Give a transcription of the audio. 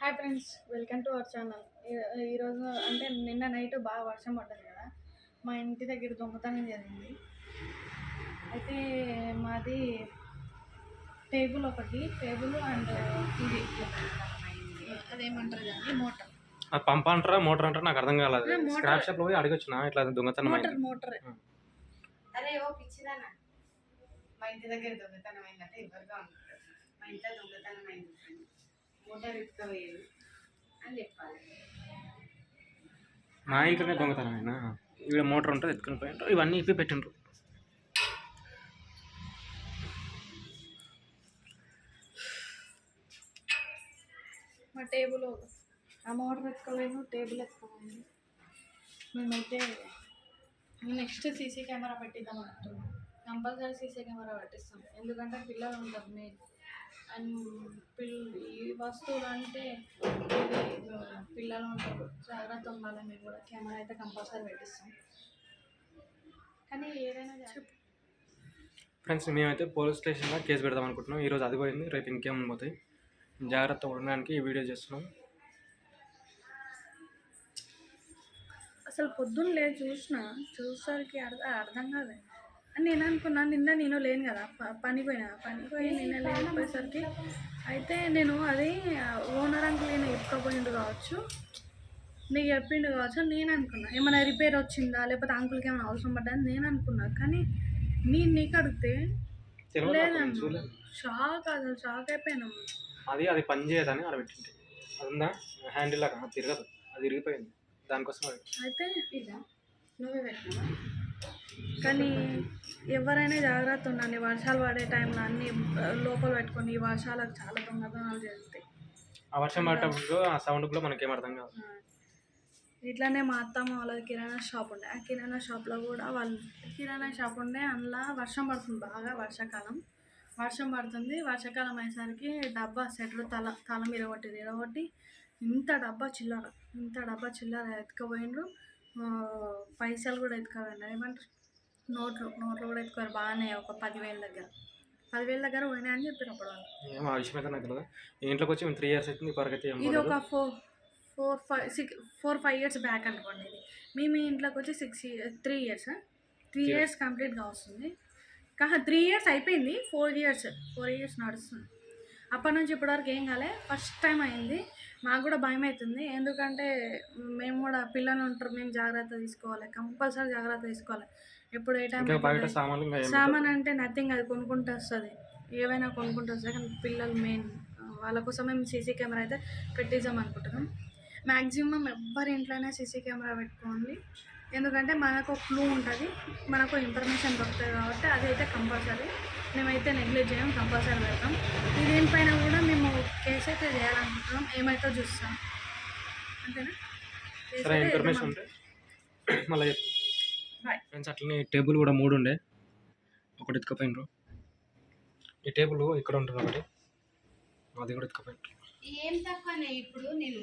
Hi friends welcome to our channel. ఈరోజు అంటే నిన్న నైట్ బాగా వర్షం పడ్డది కదా. మా ఇంటి దగ్గర దొంగతనం జరిగింది. అయితే మాది టేబుల్ ఒకటి టేబుల్ అండ్ ఇది అదేమంటారు కానీ మోటార్. అది పంప్ అంటారా మోటార్ అంటారా? నాకు అర్థం కాలేదు. స్క్రాప్ షాప్లో పోయి అడగొచ్చిన? ఇట్లా దొంగతనం మోటార్ మోటార్. అరే ఓ పిచ్చిదానా. మా ఇంటి దగ్గర దొంగతనం అయిందంటే ఎవరిగా మా ఇంట్లో మోటార్ ఎత్తుకోవేయదు అని చెప్పాలి మా ఇంట్లోనే దొంగతనం అయినా ఇక్కడ మోటార్ ఉంటుంది ఎత్తుకుని పోయింటారు ఇవన్నీ ఇప్పి పెట్టిండ్రు. మా టేబుల్ ఆ మోటార్ ఎత్తుకోలేను టేబుల్ ఎత్తుకోలేను మేమైతే నెక్స్ట్ సీసీ కెమెరా పెట్టిద్దాం అంటున్నాం కంపల్సరీ సీసీ కెమెరా పెట్టిస్తాం. ఎందుకంటే పిల్లలు ఉంటారు మెయిన్. అండ్ పిల్ ఈ వస్తువులు అంటే ఇది పిల్లలు ఉంటారు. జాగ్రత్త ఉండాలి మేము కూడా. కెమెరా అయితే కంపల్సరీ పెట్టిస్తాం. కానీ ఏదైనా చెప్పు. ఫ్రెండ్స్ మేమైతే పోలీస్ స్టేషన్లో కేసు పెడదాం అనుకుంటున్నాం. ఈరోజు అది పోయింది రేపు ఇంకేం పోతాయి. జాగ్రత్తగా ఉండడానికి ఈ వీడియో చేస్తున్నాం. అసలు పొద్దున్న లేదు చూసిన చూసరికి అర్థం అర్థం కాదు నేను అనుకున్నా నిన్న నేను లేను కదా పని పోయినా పని పోయి నిన్న లేకపోయేసరికి అయితే నేను అది ఓనర్ అంకుల్ ఈయన ఎప్పుకపోయిండు కావచ్చు నీకు చెప్పిండు కావచ్చు నేను అనుకున్నా. ఏమైనా రిపేర్ వచ్చిందా లేకపోతే అంకుల్కి ఏమైనా అవసరం పడ్డా అని నేను అనుకున్నా. కానీ నేను నీకు అడిగితే నేను లేదమ్మా. షాక్ అసలు షాక్ అయిపోయినాం. అది అది పని చేయదని అలా పెట్టింది హ్యాండిల్ లాగా తిరగదు అది ఇరిగిపోయింది దానికోసం అయితే ఇదా నువ్వే పెట్టినావా? కానీ ఎవరైనా జాగ్రత్త ఉండండి. వర్షాలు పడే టైంలో అన్ని లోపల పెట్టుకొని ఈ వర్షాలకు చాలా దొంగతనాలు జరుగుతాయి. ఆ వర్షం పడేటప్పుడు ఆ సౌండ్ కూడా మనకేం అర్థం కాదు. ఇట్లానే మా అత్తమ్మ వాళ్ళది కిరాణా షాప్ ఉండే. ఆ కిరాణా షాప్లో కూడా వాళ్ళు కిరాణా షాప్ ఉండే అందులో వర్షం పడుతుంది బాగా వర్షాకాలం. వర్షం పడుతుంది వర్షాకాలం అయ్యేసరికి డబ్బా సెట్లు తల తల మీద కొట్టింది ఇరగొట్టి ఇంత డబ్బా చిల్లర ఇంత డబ్బా చిల్లర ఎత్తుకుపోయిండ్రు. పైసలు కూడా ఎత్తుకోవండి ఏమంటారు? నోట్లు నోట్లు కూడా ఎత్తుకోరు బాగానే ఒక పదివేల దగ్గర. పదివేల దగ్గర పోయినాయి అని చెప్పారు అప్పుడు వాళ్ళు. ఏమో ఆ విషయం అయితే నాకు తెలియదు ఇంట్లోకి వచ్చి త్రీ ఇయర్స్ అవుతుంది ఇప్పటికైతే ఇది ఒక. Four four five six four five years back అనుకోండి ఇది. మేము మీ ఇంట్లోకి వచ్చి six three years three years కంప్లీట్గా వస్తుంది కాహా త్రీ ఇయర్స్ అయిపోయింది. ఫోర్ ఇయర్స్ ఫోర్ ఇయర్స్ నడుస్తుంది. అప్పటి నుంచి ఇప్పటివరకు ఏం కాలే. ఫస్ట్ టైం అయింది. మాకు కూడా భయం అవుతుంది ఎందుకంటే మేము కూడా పిల్లలు ఉంటారు. మేము జాగ్రత్త తీసుకోవాలి. కంపల్సరీ జాగ్రత్త తీసుకోవాలి. ఎప్పుడు ఏ టైం సామాన్ అంటే నథింగ్ అది కొనుక్కుంటూ వస్తుంది. ఏవైనా కొనుక్కుంటూ వస్తుంది. కానీ పిల్లలు మెయిన్ వాళ్ళ కోసం మేము సీసీ కెమెరా అయితే పెట్టిద్దాం అనుకుంటున్నాం. మ్యాక్సిమం ఎవ్వరి ఇంట్లోనే సీసీ కెమెరా పెట్టుకోండి. ఎందుకంటే మనకు క్లూ ఉంటుంది. మనకు ఇన్ఫర్మేషన్ దొరుకుతుంది కాబట్టి అదైతే కంపల్సరీ మేమైతే నెగ్లెక్ట్ చేయం కంపల్సరీ పెడతాం. దీనిపైన కూడా మేము కేసు అయితే చేయాలనుకుంటున్నాం. ఏమైతే చూస్తాం. అంతేనా? సరే ఇన్ఫర్మేషన్. ఉంటే మళ్ళీ. ఫ్రెండ్స్ అట్లనే టేబుల్ కూడా మూడు ఉండే. ఒకటి ఎత్తుకపోయినరు. ఈ టేబుల్ ఇక్కడ ఉంటుంది ఒకటి అది కూడా ఎత్తుకపోయినరు. ఏం తక్కువనే ఇప్పుడు నేను